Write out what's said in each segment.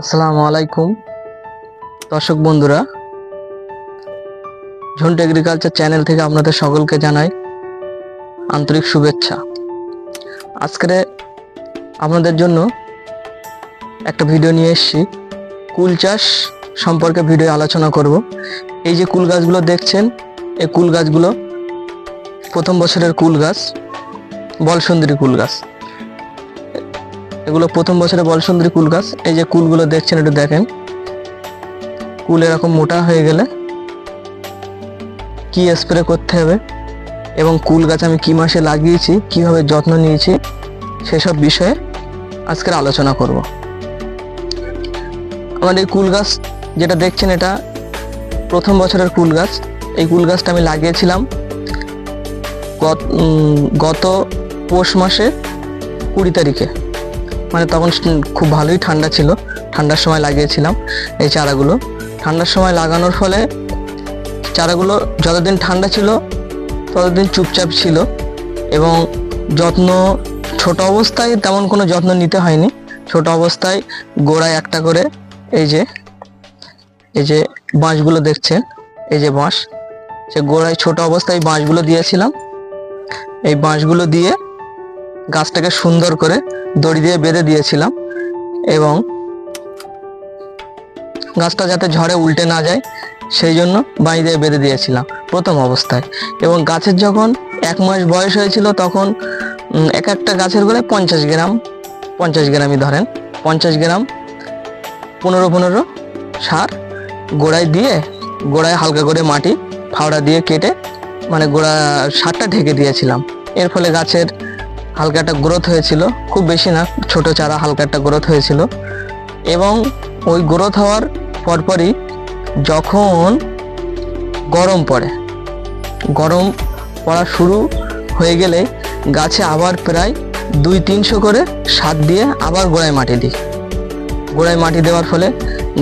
আসসালামু আলাইকুম। দর্শক বন্ধুরা ঝন্ট এগ্রিকালচার চ্যানেল থেকে আপনাদের সকলকে জানাই আন্তরিক শুভেচ্ছা। আজকে আপনাদের জন্য একটা ভিডিও নিয়ে এসেছি। কুল চাষ সম্পর্কে ভিডিও আলোচনা করব। এই যে কুল গাছগুলো দেখছেন, এই কুল গাছগুলো প্রথম বছরের কুল গাছ, বলসুন্দরী কুল গাছ। এগুলো প্রথম বছরে বলসুন্দরী কুল গাছ। এই যে কুলগুলো দেখছেন, একটু দেখেন। কুল এরকম মোটা হয়ে গেলে কি স্প্রে করতে হবে এবং কুল গাছ আমি কি মাসে লাগিয়েছি, কীভাবে যত্ন নিয়েছি, সেসব বিষয়ে আজকের আলোচনা করব। আমার এই কুল গাছ, যেটা দেখছেন এটা প্রথম বছরের কুল গাছ। এই কুল গাছটা আমি লাগিয়েছিলাম গত গত পৌষ মাসে কুড়ি তারিখে। মানে তখন খুব ভালোই ঠান্ডা ছিল। ঠান্ডার সময় লাগিয়েছিলাম এই চারাগুলো। ঠান্ডার সময় লাগানোর ফলে চারাগুলো যতদিন ঠান্ডা ছিল, ততদিন চুপচাপ ছিল এবং যত্ন, ছোট অবস্থায় তেমন কোনো যত্ন নিতে হয়নি। ছোট অবস্থায় গোড়ায় একটা করে এই যে এই যে বাঁশগুলো দেখছেন? এই যে বাঁশ। সে গোড়ায় ছোট অবস্থায় বাঁশগুলো দিয়েছিলাম। এই বাঁশগুলো দিয়ে গাছটাকে সুন্দর করে দড়ি দিয়ে বেঁধে দিয়েছিলাম এবং গাছটা যাতে ঝড়ে উল্টে না যায়, সেই জন্য বাঁশ দিয়ে বেঁধে দিয়েছিলাম প্রথম অবস্থায়। এবং গাছের যখন এক মাস বয়স হয়েছিল তখন এক একটা গাছের গোড়ায় পঞ্চাশ গ্রাম, পঞ্চাশ গ্রামই ধরেন, পঞ্চাশ গ্রাম পনেরো পনেরো সার গোড়ায় দিয়ে, গোড়ায় হালকা করে মাটি ফাওড়া দিয়ে কেটে মানে গোড়া সারটা ঢেকে দিয়েছিলাম। এর ফলে গাছের হালকা একটা গ্রোথ হয়েছিল। খুব বেশি না, ছোট চারা হালকা একটা গ্রোথ হয়েছিল। এবং ওই গ্রোথ হওয়ার পরপরই যখন গরম পড়ে, গরম পড়া শুরু হয়ে গেলে গাছে আবার প্রায় দুই তিনশো করে সার দিয়ে আবার গোড়ায় মাটি দিই। গোড়ায় মাটি দেওয়ার ফলে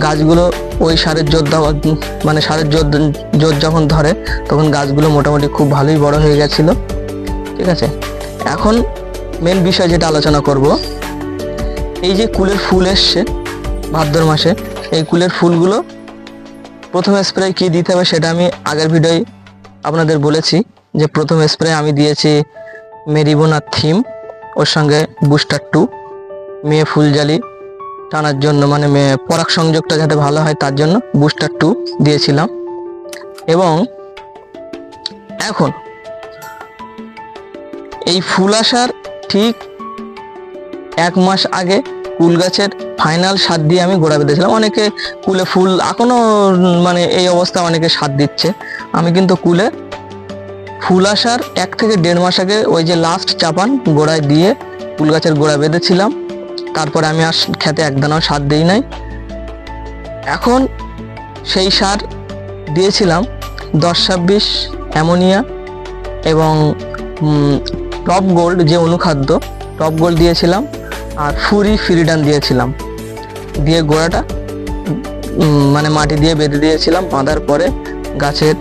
গাছগুলো ওই সারের জোর দেওয়া মানে সারের জোর জোর যখন ধরে, তখন গাছগুলো মোটামুটি খুব ভালোই বড় হয়ে গেছিল। ঠিক আছে? এখন মেন বিষয় যেটা আলোচনা করব, এই যে কুলের ফুল এসছে ভাদ্র মাসে, এই কুলের ফুলগুলো প্রথম স্প্রে কি দিতে হবে সেটা আমি আগের ভিডিওয় আপনাদের বলেছি যে প্রথম স্প্রে আমি দিয়েছি মেরিবোনা থিম, ওর সঙ্গে বুস্টার টু, মেয়ে ফুলজালি টানার জন্য মানে মেয়ে পরাগ সংযোগটা যাতে ভালো হয় তার জন্য বুস্টার টু দিয়েছিলাম। এবং এখন এই ফুল আসার ঠিক এক মাস আগে কুল গাছের ফাইনাল সার দিয়ে আমি গোড়া বেঁধেছিলাম। অনেকে কুলে ফুল এখনও মানে এই অবস্থা অনেকে সার দিচ্ছে। আমি কিন্তু কুলে ফুল আসার এক থেকে দেড় মাস আগে ওই যে লাস্ট চাপান গোড়ায় দিয়ে কুল গাছের গোড়া বেঁধেছিলাম। তারপরে আমি আর খেতে একদানাও সার দিই নাই। এখন সেই সার দিয়েছিলাম দশ ছাব্বিশ অ্যামোনিয়া এবং টপ গোল্ড যে অনুখাদ্য, টপ গোল্ড দিয়েছিলাম আর ফুরি ফিরিডান দিয়েছিলাম। দিয়ে গোড়াটা মানে মাটি দিয়ে বেঁধে দিয়েছিলাম, বাঁধার পরে গাছের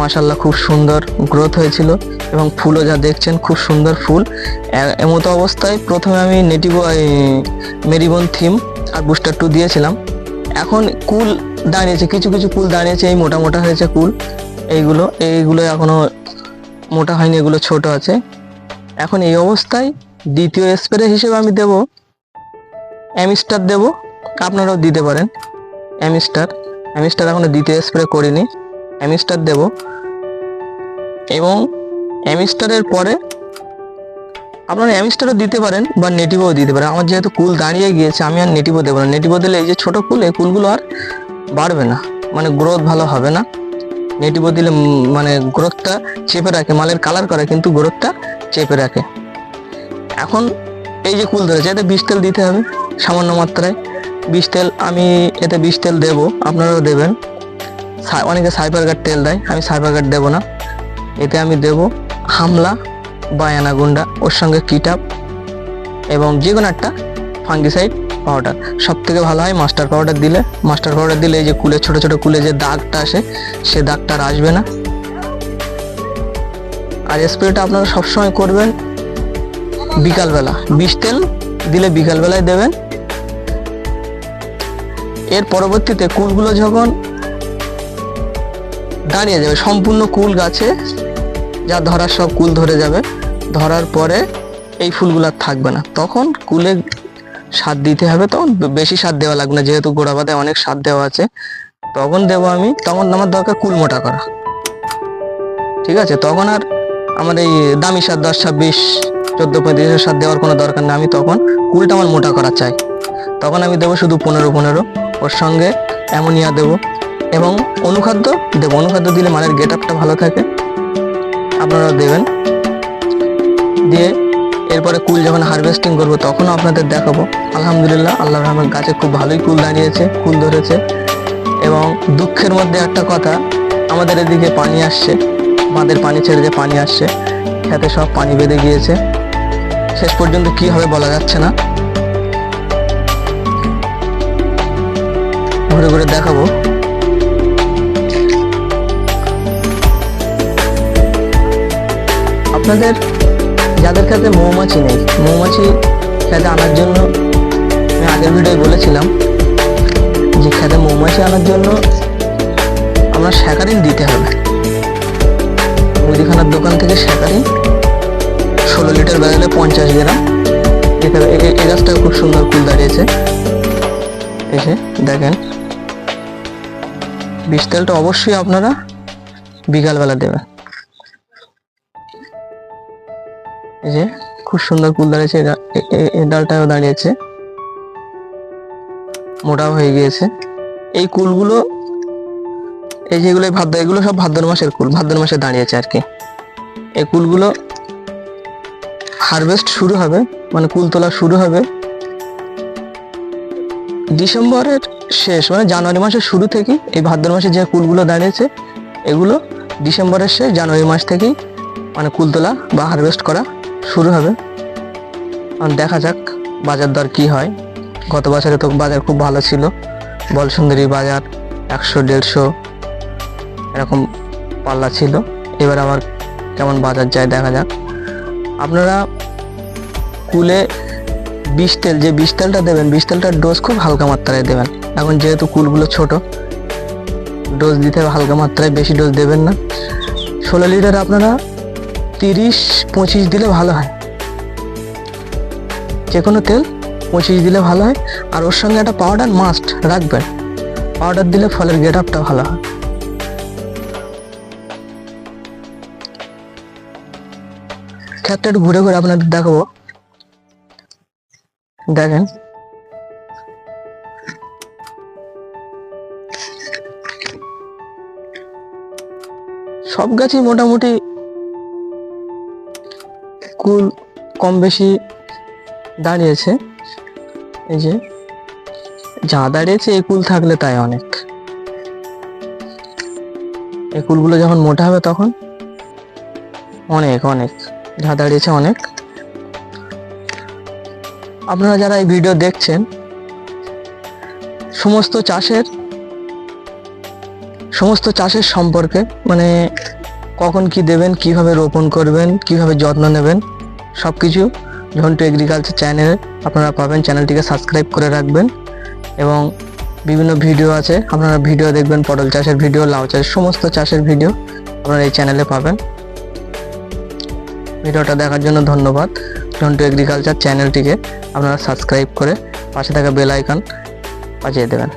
মাসাল্লাহ খুব সুন্দর গ্রোথ হয়েছিল এবং ফুলও যা দেখছেন খুব সুন্দর ফুল। এমতো অবস্থায় প্রথমে আমি নেটিভ মেরিবন থিম আর বুস্টার টু দিয়েছিলাম। এখন কুল দাঁড়িয়েছে, কিছু কিছু কুল দাঁড়িয়েছে, এই মোটা মোটা হয়েছে কুল। এইগুলো এইগুলো এখনও মোটা হয়নি, এগুলো ছোট আছে। এখন এই অবস্থায় দ্বিতীয় স্প্রে হিসেবে আমি দেব অ্যামিস্টার দেব। আপনারাও দিতে পারেন। অ্যামিস্টার অ্যামিস্টার এখনও দ্বিতীয় স্প্রে করিনি। অ্যামিস্টার দেব। এবং অ্যামিস্টারের পরে আপনারা অ্যামিস্টারও দিতে পারেন বা নেটিভও দিতে পারেন। আমার যেহেতু কুল দাঁড়িয়ে গিয়েছে, আমি আর নেটিভও দেবো না। নেটিভও দিলে এই যে ছোটো কুল, এই কুলগুলো আর বাড়বে না। মানে গ্রোথ ভালো হবে না। নেটিভও দিলে মানে গ্রোথটা চেপে রাখে, মালের কালার করে, কিন্তু গ্রোথটা চেপে রাখে এখন এই যে কুল ধরেছে, এতে বিষ তেল দিতে হবে সামান্য মাত্রায়। বিষ তেল আমি এতে বিষ তেল দেবো, আপনারাও দেবেন। অনেকে সাইবার গার্ড তেল দেয়, আমি সাইবার গার্ড দেবো না। এতে আমি দেব হামলা বা অ্যানাগুন্ডা ওর সঙ্গে কিটাপ এবং যে কোনো একটা ফাঙ্গিসাইড পাউডার সব থেকে ভালো হয় মাস্টার পাউডার দিলে। মাস্টার পাউডার দিলে এই যে কুলে, ছোটো ছোটো কুলে যে দাগটা আসে, সে দাগটা আর আসবে না। আর স্প্রেটা আপনারা সবসময় করবেন বিকালবেলা। বিষ তেল দিলে বিকালবেলায় দেবেন। এর পরবর্তীতে কুলগুলো যখন দাঁড়িয়ে যাবে, সম্পূর্ণ কুল গাছে, যা ধরার সব কুল ধরে যাবে, ধরার পরে এই ফুলগুলো আর থাকবে না। তখন কুলে সার দিতে হবে, তখন বেশি সার দেওয়া লাগবে না, যেহেতু গোড়া বাঁধায় অনেক সার দেওয়া আছে। তখন দেবো আমি, তখন আমার দরকার কুল মোটা করা। ঠিক আছে? তখন আর আমার এই দামি সার দশ, ছাব্বিশ, চোদ্দ পঁয়ত্রিশের সার দেওয়ার কোনো দরকার নেই। আমি তখন কুলটা আমার মোটা করা চাই। তখন আমি দেবো শুধু পনেরো পনেরো। ওর সঙ্গে অ্যামোনিয়া দেবো এবং অনুখাদ্য দেবো। অনুখাদ্য দিলে মানের গেট আপটা ভালো থাকে। আপনারা দেবেন। দিয়ে এরপরে কুল যখন হারভেস্টিং করব, তখনও আপনাদের দেখাবো। আলহামদুলিল্লাহ আল্লাহ রহমান গাছে খুব ভালোই কুল দাঁড়িয়েছে, কুল ধরেছে। এবং দুঃখের মধ্যে একটা কথা, আমাদের এদিকে পানি আসছে। বাঁধের পানি ছেড়ে যে পানি আসছে। খেতে সব পানি বেঁধে গিয়েছে। শেষ পর্যন্ত কি হবে বলা যাচ্ছে না। ঘুরে ঘুরে দেখাবো। আপনাদের যাদের কাছে মৌমাছি নেই, মৌমাছি খেতে আনার জন্য আমি আগের ভিডিওয় বলেছিলাম যে খেতে মৌমাছি আনার জন্য আমরা স্যাকারিন দিতে হবে। মুদিখানার দোকান থেকে স্যাকারিন ষোলো লিটার বেরোলে পঞ্চাশ গ্রাম। দিতে হবে এ- এ- এই গাছটা খুব সুন্দর ফুল দাঁড়িয়েছে। এসে দেখেন বিষ তেলটা অবশ্যই আপনারা বিকালবেলা দেবেন। এই যে খুব সুন্দর ফুল দাঁড়িয়েছে এই ডালটাও দাঁড়িয়েছে। মোটাও হয়ে গিয়েছে। এই কুলগুলো এই যেগুলো ভাদ্র, এগুলো সব ভাদ্র মাসের কুল, ভাদ্র মাসে দাঁড়িয়েছে আর কি। এই কুলগুলো হারভেস্ট শুরু হবে মানে কুল তোলা শুরু হবে ডিসেম্বরের শেষ মানে জানুয়ারি মাসের শুরু থেকে এই ভাদ্র মাসে যে কুলগুলো দাঁড়িয়েছে, এগুলো ডিসেম্বরের শেষ, জানুয়ারি মাস থেকেই মানে কুল তোলা বা হারভেস্ট করা শুরু হবে। আর দেখা যাক বাজার দর কি হয়। গত বছরে তো বাজার খুব ভালো ছিল। বলসুন্দরী বাজার একশো, দেড়শো এরকম পাল্লা ছিল। এবার আমার কেমন বাজার যায় দেখা যাক। আপনারা কুলে বিষ তেল, যে বিষ তেলটা দেবেন বিষ তেলটার ডোজ খুব হালকা মাত্রায় দেবেন। এখন যেহেতু কুলগুলো ছোট ডোজ দিতে হালকা মাত্রায় বেশি ডোজ দেবেন না। ষোলো লিটার আপনারা তিরিশ, পঁচিশ দিলে ভালো হয়। যে কোনো তেল পঁচিশ দিলে ভালো হয়। আর ওর সঙ্গে একটা পাউডার মাস্ট রাখবেন। পাউডার দিলে ফলের গেট আপটা ভালো হয়। ক্ষেতটা একটু ঘুরে ঘুরে আপনাদের দেখাবো। দেখেন। সব গাছই মোটামুটি কুল কম বেশি দাঁড়িয়েছে। এই যে, যা দাঁড়িয়েছে এই কুল থাকলে তাই অনেক। এই কুলগুলো যখন মোটা হবে তখন অনেক অনেক। যা দাঁড়িয়েছে অনেক। আপনারা যারা এই ভিডিও দেখছেন, সমস্ত চাষের সমস্ত চাষের সম্পর্কে মানে কখন কি দেবেন, কীভাবে রোপণ করবেন, কীভাবে যত্ন নেবেন সব কিছু ঝন্টু এগ্রিকালচার চ্যানেলে আপনারা পাবেন। চ্যানেলটিকে সাবস্ক্রাইব করে রাখবেন এবং বিভিন্ন ভিডিও আছে। আপনারা ভিডিও দেখবেন, পটল চাষের ভিডিও লাউ চাষের সমস্ত চাষের ভিডিও আপনারা এই চ্যানেলে পাবেন। ভিডিওটা দেখার জন্য ধন্যবাদ। ঝন্টু এগ্রিকালচার চ্যানেলটিকে আপনারা সাবস্ক্রাইব করে পাশে থাকা বেল আইকন বাজিয়ে দেবেন।